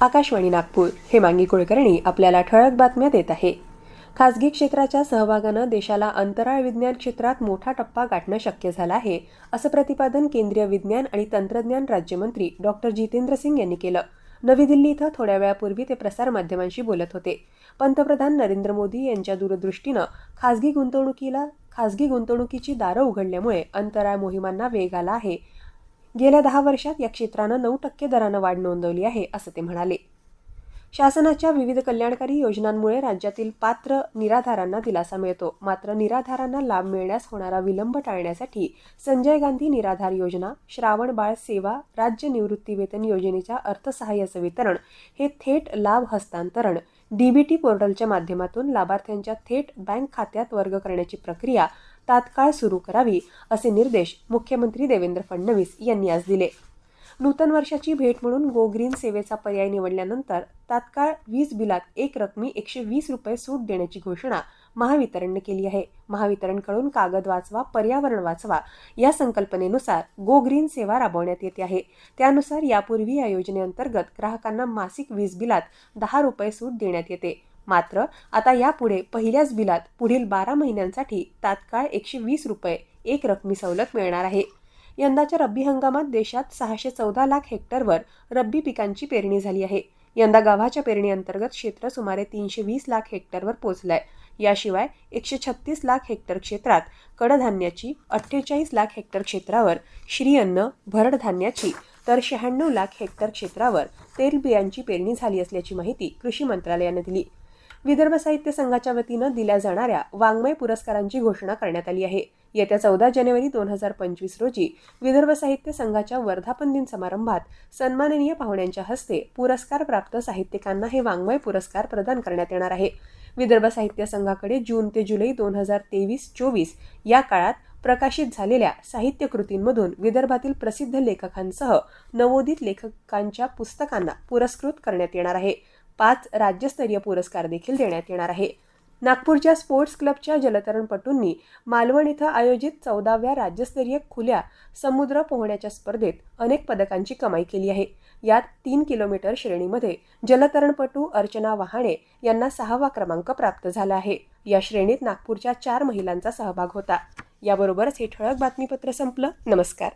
आकाशवाणी नागपूर. हेमांगी कुलकर्णी आपल्याला ठळक बातम्या देत आहे. खासगी क्षेत्राच्या सहभागानं देशाला अंतराळ विज्ञान क्षेत्रात मोठा टप्पा गाठणं शक्य झालं आहे असं प्रतिपादन केंद्रीय विज्ञान आणि तंत्रज्ञान राज्यमंत्री डॉक्टर जितेंद्र सिंग यांनी केलं. नवी दिल्ली इथं थोड्या वेळापूर्वी ते प्रसारमाध्यमांशी बोलत होते. पंतप्रधान नरेंद्र मोदी यांच्या दूरदृष्टीनं खासगी गुंतवणुकीला खासगी गुंतवणुकीची दारं उघडल्यामुळे अंतराळ मोहिमांना वेग आला आहे. गेल्या दहा वर्षात या क्षेत्रानं नऊ टक्के दरानं वाढ नोंदवली आहे असं ते म्हणाले. शासनाच्या विविध कल्याणकारी योजनांमुळे राज्यातील पात्र निराधारांना दिलासा मिळतो. मात्र निराधारांना लाभ मिळण्यास होणारा विलंब टाळण्यासाठी संजय गांधी निराधार योजना श्रावण बाळ सेवा राज्य निवृत्तीवेतन योजनेच्या अर्थसहाय्याचं वितरण हे थेट लाभ हस्तांतरण डीबीटी पोर्टलच्या माध्यमातून लाभार्थ्यांच्या थेट बँक खात्यात वर्ग करण्याची प्रक्रिया तात्काळ सुरू करावी असे निर्देश मुख्यमंत्री देवेंद्र फडणवीस यांनी आज दिले. नूतन वर्षाची भेट म्हणून गो ग्रीन सेवेचा पर्याय निवडल्यानंतर तात्काळ वीज बिलात एक रकमी एकशे वीस रुपये सूट देण्याची घोषणा महावितरणने केली आहे. महावितरणकडून कागद वाचवा पर्यावरण वाचवा या संकल्पनेनुसार गो ग्रीन सेवा राबवण्यात येते आहे. त्यानुसार यापूर्वी या योजनेअंतर्गत ग्राहकांना मासिक वीज बिलात दहा रुपये सूट देण्यात येते. मात्र आता यापुढे पहिल्याच बिलात पुढील बारा महिन्यांसाठी तात्काळ एकशे वीस रुपये एक रकमी सवलत मिळणार आहे. यंदाच्या रब्बी हंगामात देशात सहाशे चौदा लाख हेक्टरवर रब्बी पिकांची पेरणी झाली आहे. यंदा गव्हाच्या पेरणीअंतर्गत क्षेत्र सुमारे तीनशे वीस लाख हेक्टरवर पोहोचलंय. याशिवाय एकशे छत्तीस लाख हेक्टर क्षेत्रात कडधान्याची अठ्ठेचाळीस लाख हेक्टर क्षेत्रावर श्रीअन्न भरडधान्याची तर शहाण्णव लाख हेक्टर क्षेत्रावर तेलबियांची पेरणी झाली असल्याची माहिती कृषी मंत्रालयानं दिली. विदर्भ साहित्य संघाच्या वतीनं दिल्या जाणाऱ्या वाङ्मय पुरस्कारांची घोषणा करण्यात आली आहे. येत्या चौदा जानेवारी दोन हजार पंचवीस रोजी विदर्भ साहित्य संघाच्या वर्धापन दिन समारंभात सन्माननीय पाहुण्यांच्या हस्ते पुरस्कार प्राप्त साहित्यिकांना हे वाङ्मय पुरस्कार प्रदान करण्यात येणार आहे. विदर्भ साहित्य संघाकडे जून ते जुलै दोन हजार तेवीस चोवीस या काळात प्रकाशित झालेल्या साहित्य कृतींमधून विदर्भातील प्रसिद्ध लेखकांसह नवोदित लेखकांच्या पुस्तकांना पुरस्कृत करण्यात येणार आहे. पाच राज्यस्तरीय पुरस्कार देखील देण्यात येणार आहे. नागपूरच्या स्पोर्ट्स क्लबच्या जलतरणपटूंनी मालवण इथं आयोजित चौदाव्या राज्यस्तरीय खुल्या समुद्र पोहण्याच्या स्पर्धेत अनेक पदकांची कमाई केली आहे. यात तीन किलोमीटर श्रेणीमध्ये जलतरणपटू अर्चना वहाणे यांना सहावा क्रमांक प्राप्त झाला आहे. या श्रेणीत नागपूरच्या चार महिलांचा सहभाग होता. याबरोबरच हे ठळक बातमीपत्र संपलं. नमस्कार.